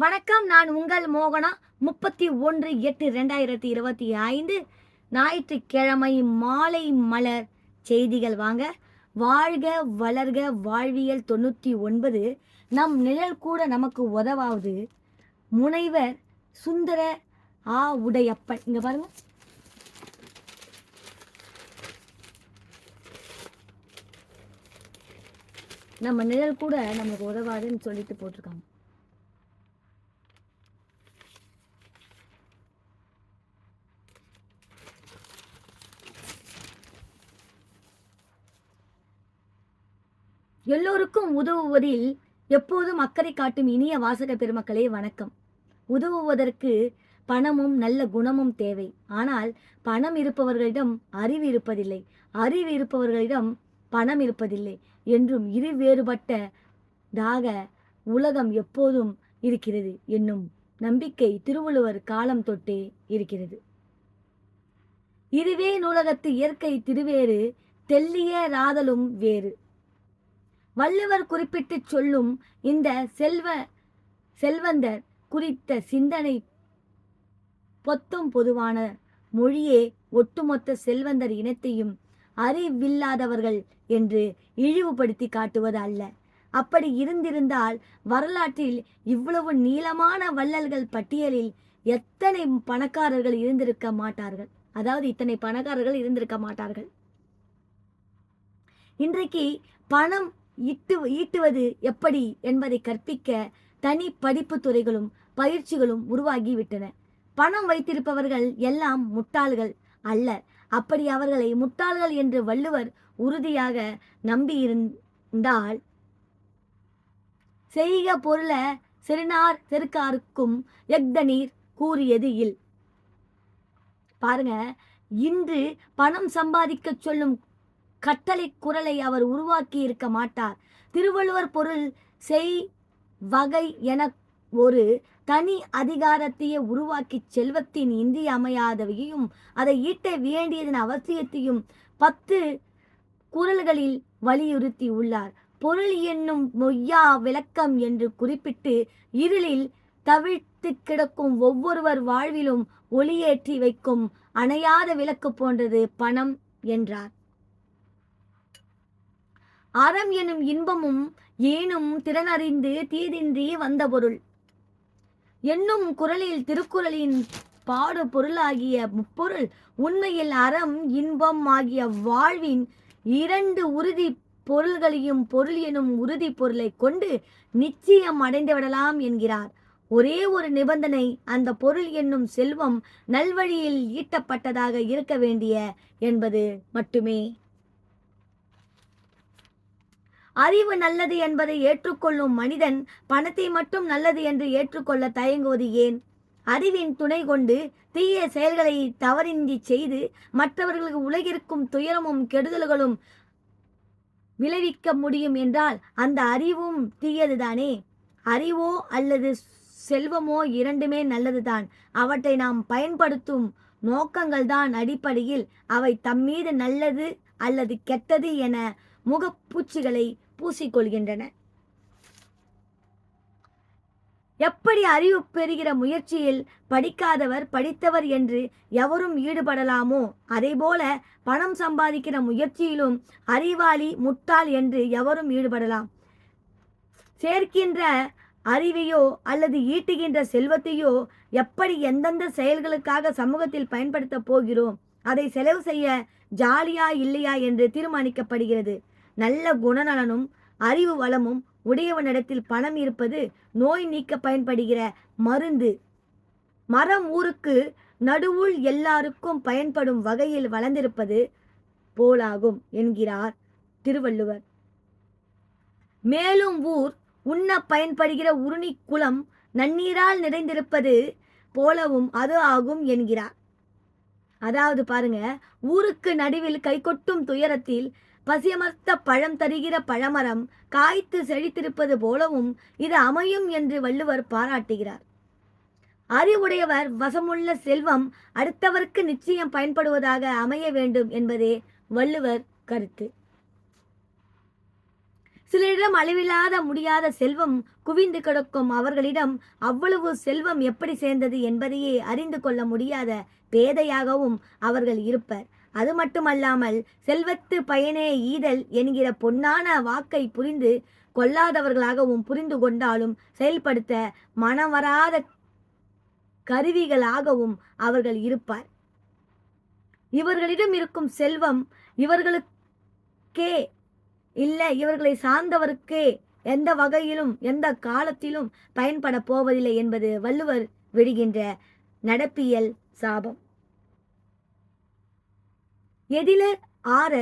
வணக்கம் நான் உங்கள் மோகனா. முப்பத்தி ஒன்று எட்டு ரெண்டாயிரத்தி இருபத்தி ஐந்து ஞாயிற்றுக்கிழமை மாலை மலர் செய்திகள் வாங்க. வாழ்க வளர்க வாழ்வியல் தொண்ணூற்றி ஒன்பது. நம் நிழல் கூட நமக்கு உதவாவது முனைவர் சுந்தர ஆ. உடையப்பன். இங்கே பாருங்க. நம்ம நிழல் கூட நமக்கு உதவாதுன்னு சொல்லிட்டு போட்டிருக்காங்க. எல்லோருக்கும் உதவுவதில் எப்போதும் அக்கறை காட்டும் இனிய வாசக பெருமக்களே வணக்கம். உதவுவதற்கு பணமும் நல்ல குணமும் தேவை. ஆனால் பணம் இருப்பவர்களிடம் அறிவு இருப்பதில்லை. அறிவு இருப்பவர்களிடம் பணம் இருப்பதில்லை என்றும் இரு வேறுபட்டதாக உலகம் எப்போதும் இருக்கிறது என்னும் நம்பிக்கை திருவள்ளுவர் காலம் தொட்டே இருக்கிறது. இருவே நூலகத்து இயற்கை திருவேறு தெல்லிய ராதலும் வேறு. வள்ளுவர் குறிப்பிட்டு சொல்லும் இந்த செல்வ செல்வந்தர் குறித்த சிந்தனை பொத்தும் பொதுவான மொழியே ஒட்டுமொத்த செல்வந்தர் இனத்தையும் அறிவில்லாதவர்கள் என்று இழிவுபடுத்தி காட்டுவது அல்ல. அப்படி இருந்திருந்தால் வரலாற்றில் இவ்வளவு நீளமான வள்ளல்கள் பட்டியலில் எத்தனை பணக்காரர்கள் இருந்திருக்க மாட்டார்கள்? அதாவது இத்தனை பணக்காரர்கள் இருந்திருக்க மாட்டார்கள்? இன்றைக்கு பணம் ஈட்டு ஈட்டுவது எப்படி என்பதை கற்பிக்க தனி படிப்பு துறைகளும் பயிற்சிகளும் உருவாகிவிட்டன. பணம் வைத்திருப்பவர்கள் எல்லாம் முட்டாள்கள் அல்ல. அப்படி அவர்களை முட்டாள்கள் என்று வள்ளுவர் உறுதியாக நம்பியிருந்தால் செய்க பொருள செருனார் செருக்காருக்கும் எக்தனீர் கூறியது இல். பாருங்க இன்று பணம் சம்பாதிக்க சொல்லும் கட்டளை குரலை அவர் உருவாக்கி இருக்க மாட்டார். திருவள்ளுவர் பொருள் செய் வகை என ஒரு தனி அதிகாரத்தையே உருவாக்கி செல்வத்தின் இந்தியமையாதவையும் அதை ஈட்ட வேண்டியதன் அவசியத்தையும் பத்து குரல்களில் வலியுறுத்தி உள்ளார். பொருள் என்னும் மொய்யா விளக்கம் என்று குறிப்பிட்டு இருளில் தவிழ்த்து கிடக்கும் ஒவ்வொருவர் வாழ்விலும் ஒளியேற்றி வைக்கும் அணையாத விளக்கு போன்றது பணம் என்றார். அறம் எனும் இன்பமும் ஏனும் திறனறிந்து தீதின்றி வந்த பொருள். என்னும் குரலில் திருக்குறளின் பாடு பொருளாகிய முப்பொருள் உண்மையில் அறம் இன்பம் ஆகிய வாழ்வின் இரண்டு உறுதி பொருள்களையும் பொருள் எனும் உறுதி பொருளை கொண்டு நிச்சயம் அடைந்து விடலாம் என்கிறார். ஒரே ஒரு நிபந்தனை அந்த பொருள் என்னும் செல்வம் நல்வழியில் ஈட்டப்பட்டதாக இருக்க வேண்டிய என்பது மட்டுமே. அறிவு நல்லது என்பதை ஏற்றுக்கொள்ளும் மனிதன் பணத்தை மட்டும் நல்லது என்று ஏற்றுக்கொள்ள தயங்குவது ஏன்? அறிவின் துணை கொண்டு தீய செயல்களை தவறின்றி செய்து மற்றவர்களுக்கு உலகிற்கும் துயரமும் கெடுதல்களும் விளைவிக்க முடியும் என்றால் அந்த அறிவும் தீயதுதானே? அறிவோ அல்லது செல்வமோ இரண்டுமே நல்லதுதான். அவற்றை நாம் பயன்படுத்தும் நோக்கங்கள்தான் அடிப்படையில் அவை தம்மீது நல்லது அல்லது கெட்டது என முகப்பூச்சிகளை பூசிக்கொள்கின்றன. எப்படி அறிவு பெறுகிற முயற்சியில் படிக்காதவர் படித்தவர் என்று எவரும் ஈடுபடலாமோ? அதேபோல பணம் சம்பாதிக்கிற முயற்சியிலும் அறிவாளி முட்டாள் என்று எவரும் ஈடுபடலாம். சேர்க்கின்ற அறிவையோ அல்லது ஈட்டுகின்ற செல்வத்தையோ எப்படி எந்தெந்த செயல்களுக்காக சமூகத்தில் பயன்படுத்த போகிறோம்? அதை செலவு செய்ய ஜாலியா இல்லையா என்று தீர்மானிக்கப்படுகிறது. நல்ல குணநலனும் அறிவு வளமும் உடையவனிடத்தில் பணம் இருப்பது நோய் நீக்க பயன்படுகிற மருந்து. மரம் ஊருக்கு நடுவுள் எல்லாருக்கும் பயன்படும் வகையில் வளர்ந்திருப்பது போலாகும் என்கிறார் திருவள்ளுவர். மேலும் ஊர் உண்ண பயன்படுகிற உருணி குளம் நன்னீரால் நிறைந்திருப்பது போலவும் அது ஆகும் என்கிறார். அதாவது பாருங்க ஊருக்கு நடுவில் கைகொட்டும் துயரத்தில் பசியமர்த்த பழம் தருகிற பழமரம் காய்த்து செழித்திருப்பது போலவும் இது அமையும் என்று வள்ளுவர் பாராட்டுகிறார். அறிவுடையவர் வசமுள்ள செல்வம் அடுத்தவருக்கு நிச்சயம் பயன்படுவதாக அமைய வேண்டும் என்பதே வள்ளுவர் கருத்து. சிலரிடம் அளவில்லாத முடியாத செல்வம் குவிந்து கிடக்கும் அவர்களிடம் அவ்வளவு செல்வம் எப்படி சேர்ந்தது என்பதையே அறிந்து கொள்ள முடியாத பேதையாகவும் அவர்கள் இருப்பர். அது மட்டுமல்லாமல் செல்வத்து பயனே ஈதல் என்கிற பொன்னான வாக்கை புரிந்து கொள்ளாதவர்களாகவும் புரிந்து கொண்டாலும் செயல்படுத்த மனம் வராத கருவிகளாகவும் அவர்கள் இருப்பார். இவர்களிடம் இருக்கும் செல்வம் இவர்களுக்கே இல்லை இவர்களை சார்ந்தவருக்கே எந்த வகையிலும் எந்த காலத்திலும் பயன்பட போவதில்லை என்பது வள்ளுவர் விடுகின்ற நடப்பியல் சாபம். எதில ஆற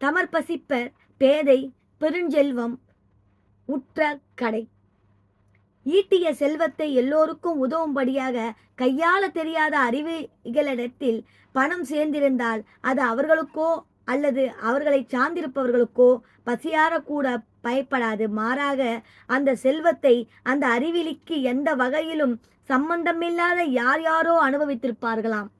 தமர்பசிப்பர் பேதை பெருஞ்செல்வம் உற்ற கடை. ஈட்டிய செல்வத்தை எல்லோருக்கும் உதவும்படியாக கையாள தெரியாத அறிவிகளிடத்தில் பணம் சேர்ந்திருந்தால் அது அவர்களுக்கோ அல்லது அவர்களை சார்ந்திருப்பவர்களுக்கோ பசியார கூட பயப்படாது. மாறாக அந்த செல்வத்தை அந்த அறிவிலிக்கு எந்த வகையிலும் சம்பந்தமில்லாத யார் யாரோ அனுபவித்திருப்பார்களாம்.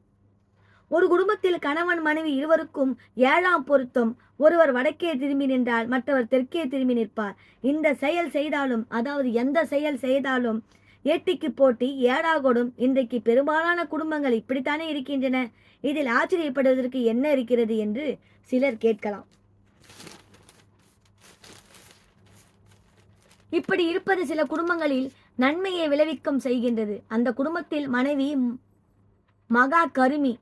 ஒரு குடும்பத்தில் கணவன் மனைவி இருவருக்கும் ஏழாம் பொருத்தம். ஒருவர் வடக்கே திரும்பி நின்றால் மற்றவர் தெற்கே திரும்பி நிற்பார். இந்த செயல் செய்தாலும் அதாவது எந்த செயல் செய்தாலும் ஏட்டிக்கு போட்டி ஏடாகோடும். இன்றைக்கு பெரும்பாலான குடும்பங்கள் இப்படித்தானே இருக்கின்றன. இதில் ஆச்சரியப்படுவதற்கு என்ன இருக்கிறது என்று சிலர் கேட்கலாம். இப்படி இருப்பது சில குடும்பங்களில் நன்மையை விளைவிக்கும் செய்கின்றது. அந்த குடும்பத்தில் மனைவி மகா கருமி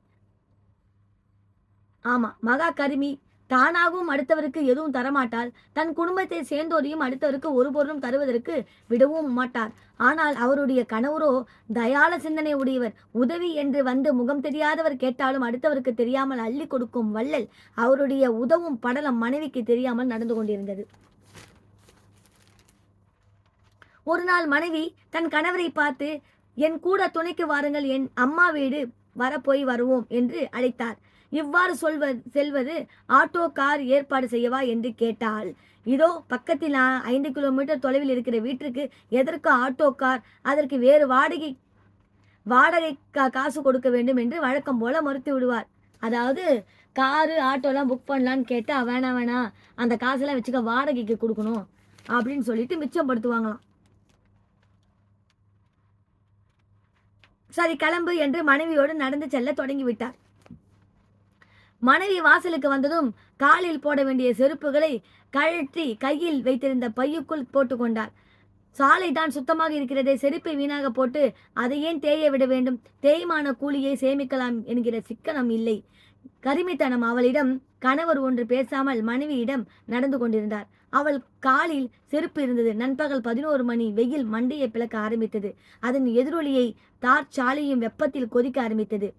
ஆமாம் மகா கருமி. தானாகவும் அடுத்தவருக்கு எதுவும் தரமாட்டாள். தன் குடும்பத்தை சேர்ந்தோரையும் அடுத்தவருக்கு ஒரு பொருளும் தருவதற்கு விடவும் மாட்டார். ஆனால் அவருடைய கணவரோ தயால சிந்தனை உடையவர். உதவி என்று வந்து முகம் தெரியாதவர் கேட்டாலும் அடுத்தவருக்கு தெரியாமல் அள்ளி கொடுக்கும் வள்ளல் அவருடைய உதவும் படலம் மனைவிக்கு தெரியாமல் நடந்து கொண்டிருந்தது. ஒரு நாள் மனைவி தன் கணவரை பார்த்து என் கூட துணைக்கு வாருங்கள். என் அம்மா வீடு வரப்போய் வருவோம் என்று அழைத்தார். இவ்வாறு சொல்வ செல்வது ஆட்டோ கார் ஏற்பாடு செய்யவா என்று கேட்டால் இதோ பக்கத்தில் ஐந்து கிலோமீட்டர் தொலைவில் இருக்கிற வீட்டிற்கு எதற்கு ஆட்டோ கார் அதற்கு வேறு வாடகை வாடகை கா- காசு கொடுக்க வேண்டும் என்று வழக்கம் போல மறுத்து விடுவார். அதாவது காரு ஆட்டோலாம் புக் பண்ணலான்னு கேட்டால் வேணாம் வேணாம் அந்த காசெல்லாம் வச்சுக்க வாடகைக்கு கொடுக்கணும் அப்படின்னு சொல்லிட்டு மிச்சப்படுத்துவாங்களாம். சரி கிளம்பு என்று மனைவியோடு நடந்து செல்ல தொடங்கி விட்டார் மனைவி வாசலுக்கு வந்ததும் காலில் போட வேண்டிய செருப்புகளை கழற்றி கையில் வைத்திருந்த பையுக்குள் போட்டுக்கொண்டார். சாலை தான் சுத்தமாக இருக்கிறதே செருப்பை வீணாக போட்டு அதை ஏன் தேய விட வேண்டும்? தேய்மான கூலியை சேமிக்கலாம் என்கிற சிக்கனம் இல்லை. கருமித்தனம் அவளிடம் கணவர் ஒன்று பேசாமல் மனைவியிடம் நடந்து கொண்டிருந்தார். அவள் காலில் செருப்பு இருந்தது. நண்பகல் பதினோரு மணி. வெயில் மண்டையை பிளக்க ஆரம்பித்தது. அதன் எதிரொலியை தார் சாலையும் வெப்பத்தில் கொதிக்க ஆரம்பித்தது.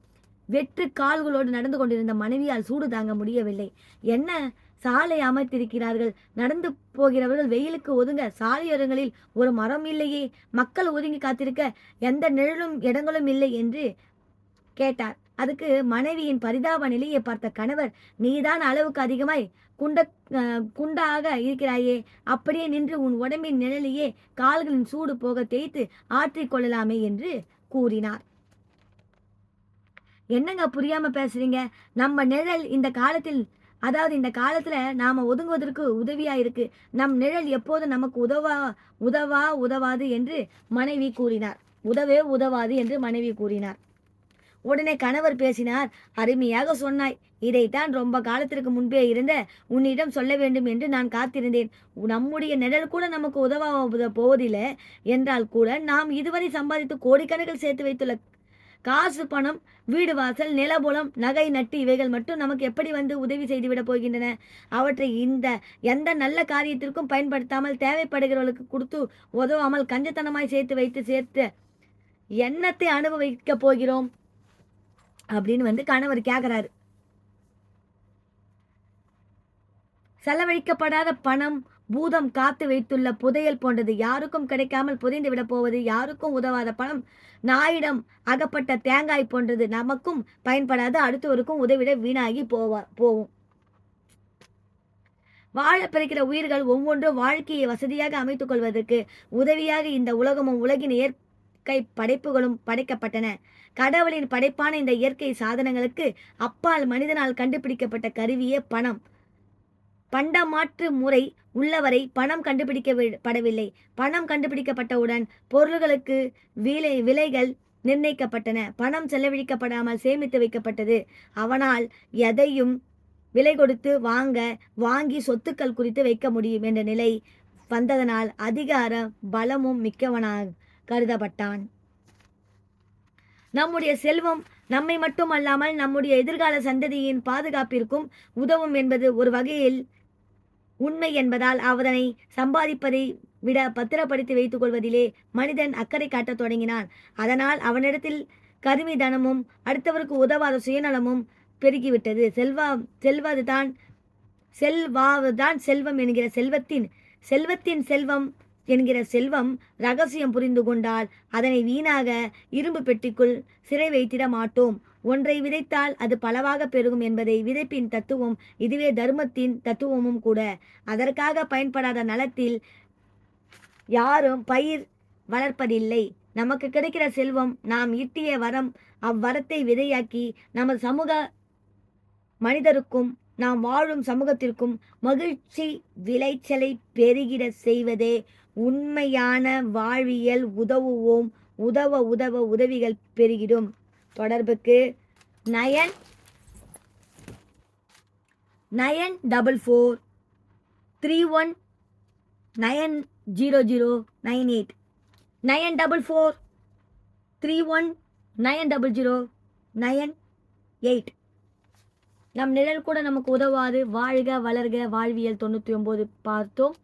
வெற்று கால்களோடு நடந்து கொண்டிருந்த மனைவியால் சூடு தாங்க முடியவில்லை. என்ன? சாலை அமைத்திருக்கிறார்கள். நடந்து போகிறவர்கள் வெயிலுக்கு ஒதுங்க சாலையோரங்களில் ஒரு மரம் இல்லையே. மக்கள் ஒதுங்கி காத்திருக்க எந்த நிழலும் இடங்களும் இல்லை என்று கேட்டார். அதுக்கு மனைவியின் பரிதாப நிலையை பார்த்த கணவர் நீதான் அளவுக்கு அதிகமாய் குண்ட குண்டாக இருக்கிறாயே. அப்படியே நின்று உன் உடம்பின் நிழலையே கால்களின் சூடு போக தேய்த்து ஆற்றிக்கொள்ளலாமே என்று கூறினார். என்னங்க புரியாம பேசுறீங்க? நம்ம நிழல் இந்த காலத்தில் அதாவது இந்த காலத்தில் நாம் ஒதுங்குவதற்கு உதவியாக இருக்கு. நம் நிழல் எப்போதும் நமக்கு உதவா உதவா உதவாது என்று மனைவி கூறினார். உதவே உதவாது என்று மனைவி கூறினார். உடனே கணவர் பேசினார். அருமையாக சொன்னாய். இதைத்தான் ரொம்ப காலத்திற்கு முன்பே இருந்த உன்னிடம் சொல்ல வேண்டும் என்று நான் காத்திருந்தேன். நம்முடைய நிழல் கூட நமக்கு உதவ போவதில்லை. என்றால் கூட நாம் இதுவரை சம்பாதித்து கோடிக்கணக்கில் சேர்த்து வைத்துள்ள காசு பணம் வீடு வாசல் நிலபுலம் நகை நட்டு இவைகள் மட்டும் நமக்கு எப்படி வந்து உதவி செய்துவிடப் போகின்றன? அவற்றை இந்த எந்த நல்ல காரியத்திற்கும் பயன்படுத்தாமல் தேவைப்படுகிறவர்களுக்கு கொடுத்து உதவாமல் கஞ்சத்தனமாய் சேர்த்து வைத்து சேர்த்து எண்ணத்தை அனுபவிக்கப் போகிறோம்? அப்படின்னு வந்து கணவர் கேட்குறாரு செலவழிக்கப்படாத பணம் பூதம் காத்து வைத்துள்ள புதையல் போன்றது யாருக்கும் கிடைக்காமல் புதைந்து விட போவது யாருக்கும் உதவாத பணம் நாயிடம் அகப்பட்ட தேங்காய் போன்றது நமக்கும் பயன்படாது அடுத்தவருக்கும் உதவிட வீணாகி போவா போவும். வாழ பிறக்கிற உயிர்கள் ஒவ்வொன்றும் வாழ்க்கையை வசதியாக அமைத்துக் கொள்வதற்கு உதவியாக இந்த உலகமும் உலகின் இயற்கை படைப்புகளும் படைக்கப்பட்டன. கடவுளின் படைப்பான இந்த இயற்கை சாதனங்களுக்கு அப்பால் மனிதனால் கண்டுபிடிக்கப்பட்ட கருவியே பணம். பண்டமாற்று முறை உள்ளவரை பணம் கண்டுபிடிக்கப்படவில்லை. பணம் கண்டுபிடிக்கப்பட்டவுடன் பொருள்களுக்கு விலை விலைகள் நிர்ணயிக்கப்பட்டன. பணம் செலவழிக்கப்படாமல் சேமித்து வைக்கப்பட்டது. அவனால் எதையும் விலை கொடுத்து வாங்க வாங்கி சொத்துக்கள் குறித்து வைக்க முடியும் என்ற நிலை வந்ததனால் அதிகார பலமும் மிக்கவனாக கருதப்பட்டான். நம்முடைய செல்வம் நம்மை மட்டுமல்லாமல் நம்முடைய எதிர்கால சந்ததியின் பாதுகாப்பிற்கும் உதவும் என்பது ஒரு வகையில் உண்மை என்பதால் அவதனை சம்பாதிப்பதை விட பத்திரப்படுத்தி வைத்துக் கொள்வதிலே மனிதன் அக்கறை காட்டத் தொடங்கினான். அதனால் அவனிடத்தில் கருமி தனமும் அடுத்தவருக்கு உதவாத சுயநலமும் பெருகிவிட்டது. செல்வா செல்வதுதான் செல்வாவுதான் செல்வம் என்கிற செல்வத்தின் செல்வத்தின் செல்வம் என்கிற செல்வம் ரகசியம் புரிந்து கொண்டால் அதனை வீணாக இரும்பு பெட்டிக்குள் சிறை வைத்திட மாட்டோம். ஒன்றை விதைத்தால் அது பலவாக பெருகும் என்பதை விதைப்பின் தத்துவம் இதுவே தர்மத்தின் தத்துவமும் கூட. அதற்காக பயன்படாத நலத்தில் யாரும் பயிர் வளர்ப்பதில்லை. நமக்கு கிடைக்கிற செல்வம் நாம் ஈட்டிய வரம் அவ்வரத்தை விதையாக்கி நமது சமூக மனிதருக்கும் நாம் வாழும் சமூகத்திற்கும் மகிழ்ச்சி விளைச்சலை பெருகிட செய்வதே உண்மையான வாழ்வியல் உதவுவோம். உதவ உதவ உதவிகள் பெருகிடும். தொடர்புக்கு nine nine double four three one nine zero zero nine eight. Nine double four three one nine double zero nine eight. நம் நிழல் கூட நமக்கு உதவாது. வாழ்க வளர்க வாழ்வியல் தொண்ணூற்றி ஒம்பது பார்த்தோம்.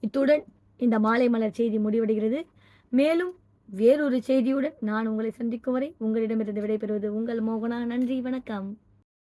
இத்துடன் இந்த மாலை மலர் செய்தி முடிவடைகிறது. மேலும் வேறொரு செய்தியுடன் நான் உங்களை சந்திக்கும் வரை உங்களிடமிருந்து விடைபெறுவது உங்கள் மோகனா. நன்றி வணக்கம்.